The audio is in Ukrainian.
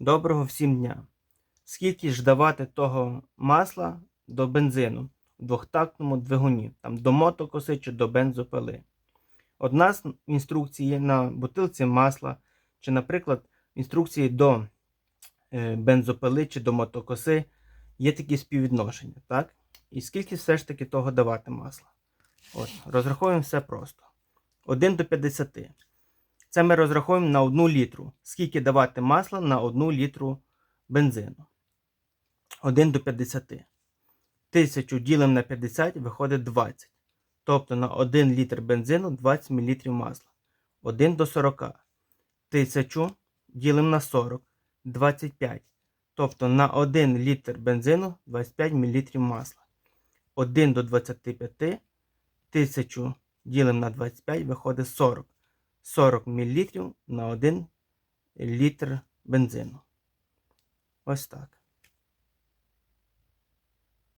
Доброго всім дня! Скільки ж давати того масла до бензину в двохтактному двигуні, там до мотокоси чи до бензопили? Одна з інструкцій є на бутилці масла, чи, наприклад, інструкції до е, бензопили чи до мотокоси є такі співвідношення, так? І скільки все ж таки того давати масла? От, розраховуємо все просто. 1 до 50. Це ми розраховуємо на 1 літру. Скільки давати масла на 1 літру бензину. 1 до 50. 1000 ділимо на 50 виходить 20. Тобто на 1 літр бензину 20 мл масла. 1 до 40. 1000 ділимо на 40 25. Тобто на 1 літр бензину 25 мл масла. 1 до 25. 1000 ділимо на 25 виходить 40. 40 мл на 1 літр бензину. Ось так.